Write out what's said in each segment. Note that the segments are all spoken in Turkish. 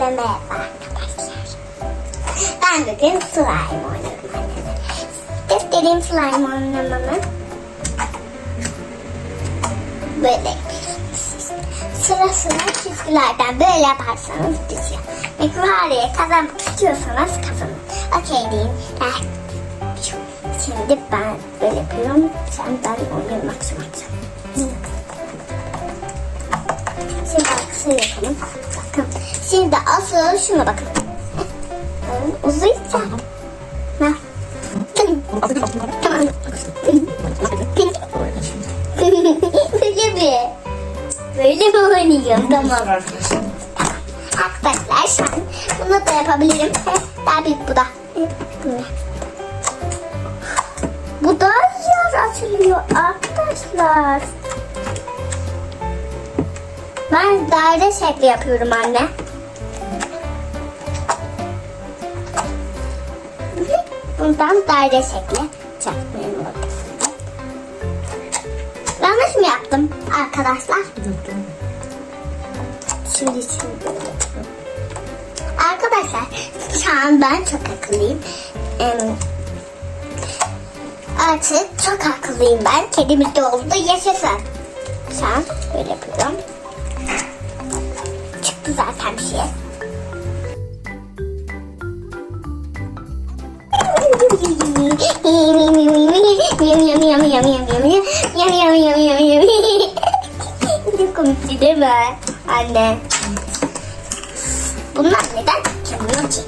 Herkese merhaba arkadaşlar. Ben bugün slime oynuyorum. Göstereyim slime oynamamı. Böyle. Sıra sıra çizgilerden böyle yaparsanız bitiyor. Mikrohariye kazanmak istiyorsanız kazanın. Okey deyin. Şimdi ben böyle yapıyorum. Sen ben oynamak zorundayım. Şimdi asıl yapalım. Bakın. Şimdi asıl şuna bakın. Uzayacağım. Ha. Tamam. Böyle mi? Böyle mi oynayacağım? Tamam. Arkadaşlar bunu da yapabilirim. Daha büyük bu da. Bu da yer açılıyor arkadaşlar. Ben daire şekli yapıyorum anne. Bundan daire şekli çakmayın ortasında. Yanlış mı yaptım arkadaşlar? Şimdi şimdi. Arkadaşlar şu an ben çok akıllıyım. Artık çok akıllıyım ben. Kedimiz de oldu. Yaşasın. Şu an böyle yapıyorum. Çıktı zaten bir şey. Çok komikti değil mi anne? Bunlar neden çıkmıyor ki?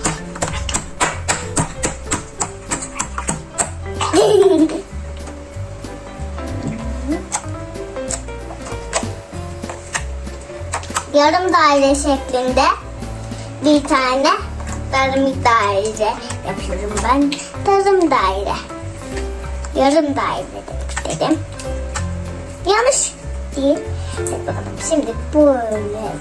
Yarım daire şeklinde bir tane darım daire yapıyorum ben. Darım daire. Yarım daire demek istedim. Yanlış değil. Bakalım. Şimdi böyle.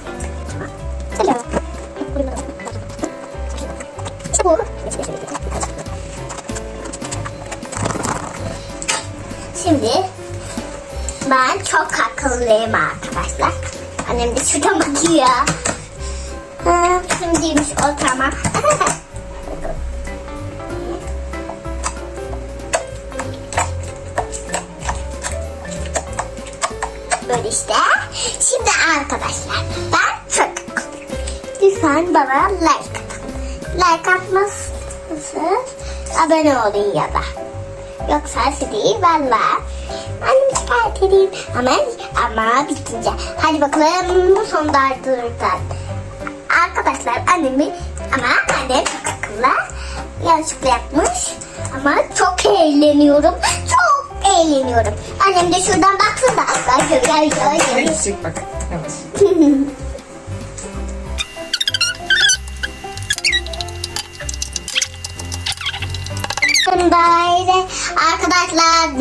Bu. Şimdi ben çok akıllıyım arkadaşlar. Annem de şuradan bakıyor. Ha, şimdiymiş o tamam. Böyle işte. Şimdi arkadaşlar ben çok. Lütfen bana like atın. Like atmazsanız abone olun ya da. Yoksa sizi valla edeyim. Ama, ama bitince. Hadi bakalım bu son dardırdan. Arkadaşlar annemi ama annem çok akıllı. Yanlışlıkla yapmış. Ama çok eğleniyorum. Çok eğleniyorum. Annem de şuradan baksın da. Gel gel gel. Ne gidecek bak. Evet. daire arkadaşlar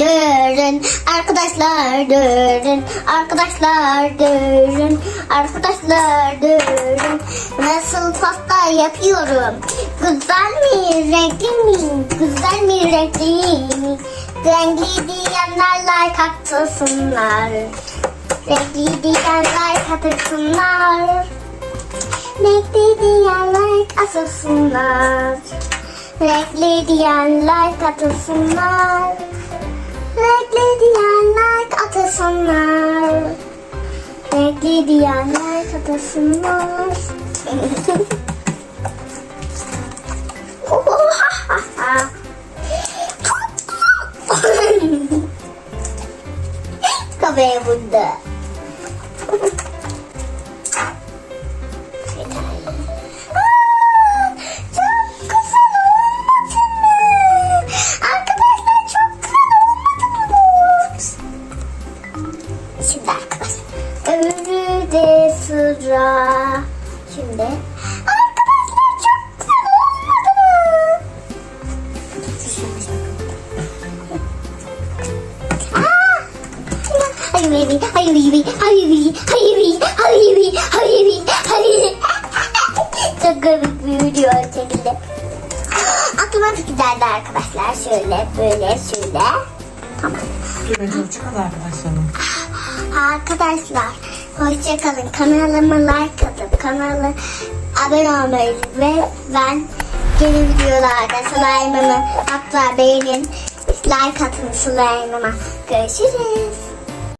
arkadaşlar durun arkadaşlar durun arkadaşlar durun nasıl pasta yapıyorum? Güzel mi renkli mi? Güzel mi renkli mi? Renkli diyenler like atsınlar. Renkli diyenler katırsınlar renkli diyenler asılsınlar. Renkli diyenler katılsınlar. Renkli katılsınlar. Renkli diyenler güzel. Kafaya vurdu. Hayır baby, hayır baby, hayır baby, hayır. Çok komik bir video çekildi. Aklıma fikir geldi arkadaşlar. Şöyle, böyle, şöyle. Tamam. Dur önce hoşçakal arkadaşlarım. Arkadaşlar hoşçakalın. Kanalıma like atın. Kanalı abone olmayı ve ben yeni videolarda slime'ımı hatta beğenin like atın slime'ıma. Görüşürüz.